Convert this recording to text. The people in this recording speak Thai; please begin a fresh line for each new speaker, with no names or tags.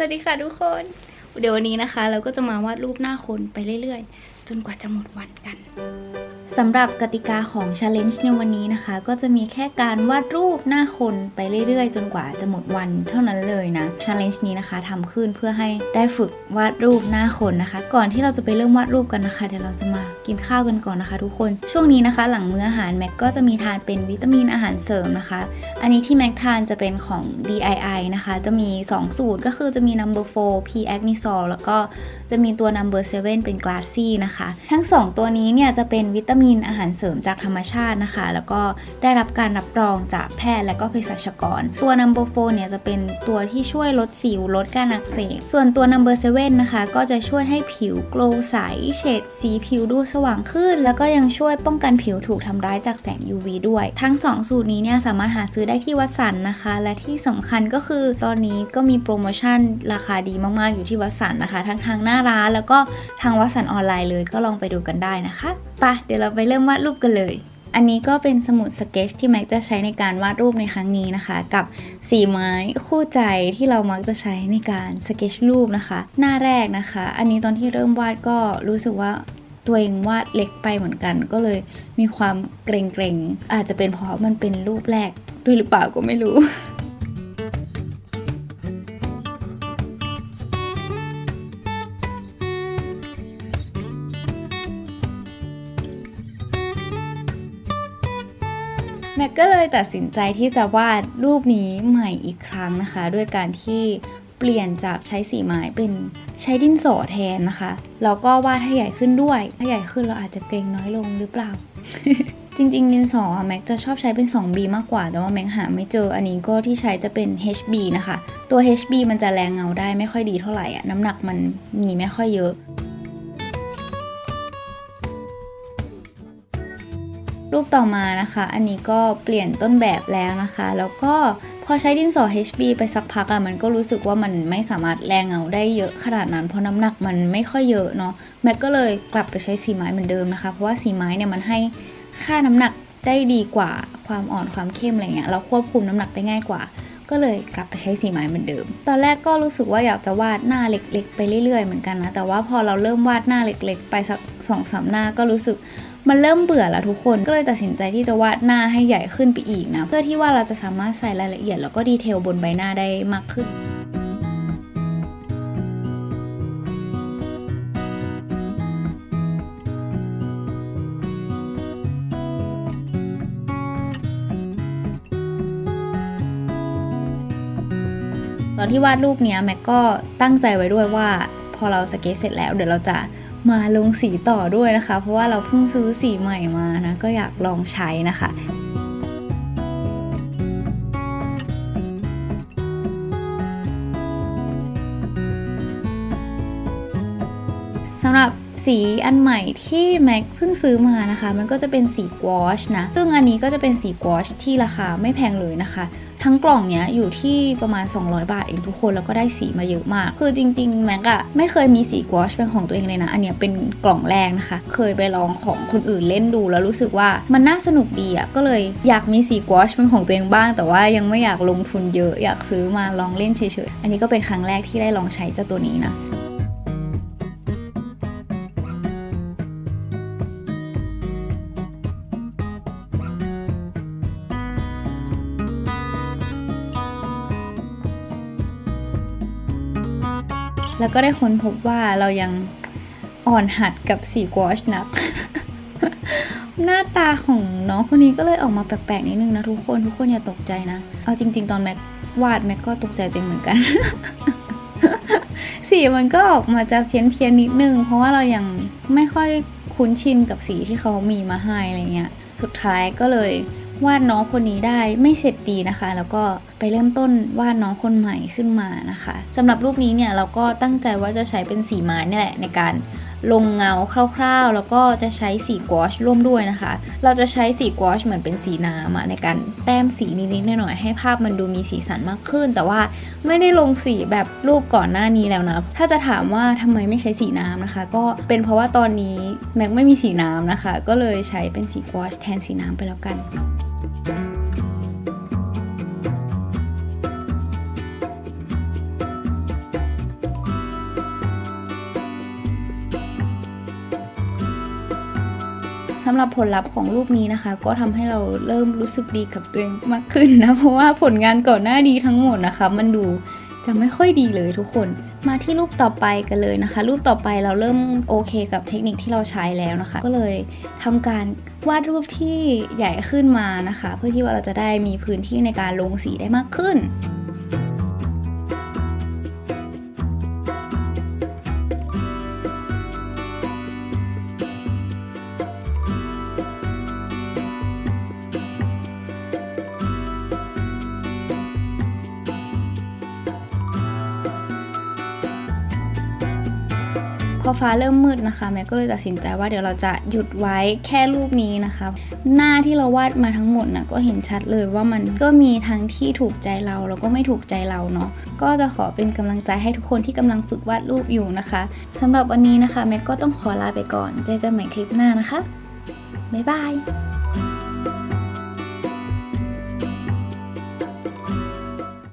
สวัสดีค่ะทุกคน เดี๋ยววันนี้นะคะ เราก็จะมาวาดรูปหน้าคนไปเรื่อยๆ จนกว่าจะหมดวันกันสำหรับกติกาของ Challenge ในวันนี้นะคะ ก็จะมีแค่การวาดรูปหน้าคนไปเรื่อยๆ จนกว่าจะหมดวันเท่านั้นเลยนะ Challenge นี้นะคะทำขึ้นเพื่อให้ได้ฝึกวาดรูปหน้าคนนะคะ ก่อนที่เราจะไปเริ่มวาดรูปกันนะคะ เดี๋ยวเราจะมา กินข้าวกันก่อนนะคะ ทุกคน ช่วงนี้นะคะ หลังมื้ออาหารแม็กก็จะมีทานเป็นวิตามินอาหารเสริมนะคะ อันนี้ที่แม็กทานจะเป็นของ DII นะคะ จะมี 2 สูตรก็คือจะมี number 4 p a g n i s o l แล้วก็จะมีตัว number 7 เป็น glassy นะคะ ทั้ง 2 ตัวนี้เนี่ยจะเป็นวิตามินอาหารเสริมจากธรรมชาตินะคะ แล้วก็ได้รับการรับรองจากแพทย์และก็เภสัชกร ตัว number 4เนี่ยจะเป็นตัวที่ช่วยลดสิวลดการอักเสบส่วนตัว number 7นะคะ ก็จะช่วยให้ผิวโกลว์ใสเฉดสีผิวดูสว่างขึ้น แล้วก็ยังช่วยป้องกันผิวถูกทำร้ายจากแสง UV ด้วย ทั้ง 2 สูตรนี้เนี่ยสามารถหาซื้อได้ที่วัดสันนะคะ และที่สำคัญก็คือตอนนี้ก็มีโปรโมชั่นราคาดีมากๆอยู่ที่วัดสันนะคะ ทั้งทางหน้าร้านแล้วก็ทางวัดสันออนไลน์เลยก็ลองไปดูกันได้นะคะปะเดี๋ยวเราไปเริ่มวาดรูปกันเลย อันนี้ก็เป็นสมุดสเก็ตที่แม็กจะใช้ในการวาดรูปในครั้งนี้นะคะ กับสีไม้คู่ใจที่เรามักจะใช้ในการสเก็ตรูปนะคะ หน้าแรกนะคะ อันนี้ตอนที่เริ่มวาดก็รู้สึกว่า ตัวเองวาดเล็กไปเหมือนกัน ก็เลยมีความเกรงๆ อาจจะเป็นเพราะมันเป็นรูปแรกด้วยหรือเปล่าก็ไม่รู้แม็กก็เลยตัดสินใจที่จะวาดรูปนี้ใหม่อีกครั้งนะคะ ด้วยการที่ เปลี่ยนจากใช้สีไม้เป็นใช้ดินสอแทนนะคะ แล้วก็วาดให้ใหญ่ขึ้นด้วย ถ้าใหญ่ขึ้นเราอาจจะเกรงน้อยลงหรือเปล่า จริงๆดินสอแม็กจะชอบใช้เป็น 2B มากกว่า แต่ว่าแม็กหาไม่เจอ อันนี้ก็ที่ใช้จะเป็น HB นะคะ ตัว HB มันจะแรงเงาได้ไม่ค่อยดีเท่าไหร่อะน้ำหนักมันมีไม่ค่อยเยอะรูปต่อมานะคะ อันนี้ก็เปลี่ยนต้นแบบแล้วนะคะ แล้วก็ พอใช้ดินสอ HB ไปสักพักอะมันก็รู้สึกว่ามันไม่สามารถแรงเงาได้เยอะขนาดนั้น เพราะน้ำหนักมันไม่ค่อยเยอะเนาะแม็กก็เลยกลับไปใช้สีไม้เหมือนเดิมนะคะ เพราะว่าสีไม้เนี่ยมันให้ค่าน้ำหนักได้ดีกว่าความอ่อนความเข้มอะไรเงี้ยเราควบคุมน้ำหนักได้ง่ายกว่า ก็เลยกลับไปใช้สีไม้เหมือนเดิม ตอนแรกก็รู้สึกว่าอยากจะวาดหน้าเล็กๆ ไปเรื่อยๆเหมือนกันนะ แต่ว่าพอเราเริ่มวาดหน้าเล็กๆ ไปสักสองสามหน้าก็รู้สึกมันเริ่มเบื่อแล้วทุกคนก็เลยตัดสินใจที่จะวาดหน้าให้ใหญ่ขึ้นไปอีกนะ เพื่อที่ว่าเราจะสามารถใส่รายละเอียดแล้วก็ดีเทลบนใบหน้าได้มากขึ้น ตอนที่วาดรูปเนี้ยแม็กก็ตั้งใจไว้ด้วยว่า พอเราสเก็ตเสร็จแล้วเดี๋ยวเราจะมาลงสีต่อด้วยนะคะ เพราะว่าเราเพิ่งซื้อสีใหม่มานะก็อยากลองใช้นะคะสำหรับสีอันใหม่ที่แม็กเพิ่งซื้อมานะคะ มันก็จะเป็นสีกวอชนะ ซึ่งอันนี้ก็จะเป็นสีกวอชที่ราคาไม่แพงเลยนะคะ ทั้งกล่องเนี้ยอยู่ที่ประมาณ 200 บาทเองทุกคนแล้วก็ได้สีมาเยอะมาก คือจริง ๆ แม็กอะไม่เคยมีสีกวอชเป็นของตัวเองเลยนะ อันเนี้ยเป็นกล่องแรกนะคะ เคยไปลองของคนอื่นเล่นดูแล้วรู้สึกว่ามันน่าสนุกดีอะก็เลยอยากมีสีกวอชเป็นของตัวเองบ้าง แต่ว่ายังไม่อยากลงทุนเยอะอยากซื้อมาลองเล่นเฉยๆอันนี้ก็เป็นครั้งแรกที่ได้ลองใช้เจ้าตัวนี้นะ แล้วก็ได้ค้นพบว่าเรายังอ่อนหัดกับสีกวอชนัก หน้าตาของน้องคนนี้ก็เลยออกมาแปลกๆนิดนึงนะทุกคน ทุกคนอย่าตกใจนะ เอาจริง ๆ ตอนแม็กวาดแม็กก็ตกใจตัวเองเหมือนกัน สีมันก็ออกมาจะเพี้ยนเพียนๆนิดนึง เพราะว่าเรายังไม่ค่อยคุ้นชินกับสีที่เขามีมาให้อะไรเงี้ย สุดท้ายก็เลย วาดน้องคนนี้ได้ไม่เสร็จดีนะคะ แล้วก็ไปเริ่มต้นวาดน้องคนใหม่ขึ้นมานะคะสำหรับรูปนี้เนี่ยเราก็ตั้งใจว่าจะใช้เป็นสีไม้นี่แหละในการ ลงเงาคร่าวๆ แล้วก็จะใช้สีกวอชร่วมด้วยนะคะ เราจะใช้สีกวอชเหมือนเป็นสีน้ำในการแต้มสีนิดๆหน่อยๆให้ภาพมันดูมีสีสันมากขึ้น แต่ว่าไม่ได้ลงสีแบบรูปก่อนหน้านี้แล้วนะ ถ้าจะถามว่าทำไมไม่ใช้สีน้ำนะคะ ก็เป็นเพราะว่าตอนนี้แม็กไม่มีสีน้ำนะคะ ก็เลยใช้เป็นสีกวอชแทนสีน้ำไปแล้วกันำหรับผลลัพธ์ของรูปนี้นะคะ ก็ทำให้เราเริ่มรู้สึกดีกับตัวเองมากขึ้นนะ เพราะว่าผลงานก่อนหน้านี้ทั้งหมดนะคะ มันดูจะไม่ค่อยดีเลยทุกคน มาที่รูปต่อไปกันเลยนะคะ รูปต่อไปเราเริ่มโอเคกับเทคนิคที่เราใช้แล้วนะคะ ก็เลยทำการวาดรูปที่ใหญ่ขึ้นมานะคะ เพื่อที่ว่าเราจะได้มีพื้นที่ในการลงสีได้มากขึ้น อฟ้าเริ่มมืดนะคะ แม่ก็เลยตัดสินใจว่าเดี๋ยวเราจะหยุดไว้แค่รูปนี้นะคะ หน้าที่เราวาดมาทั้งหมดนะก็เห็นชัดเลยว่ามันก็มีทั้งที่ถูกใจเราแล้วก็ไม่ถูกใจเราเนาะก็จะขอเป็นกำลังใจให้ทุกคนที่กำลังฝึกวาดรูปอยู่นะคะสำหรับวันนี้นะคะแม่ก็ต้องขอลาไปก่อนเจอกันใหม่คลิปหน้านะคะบ๊ายบาย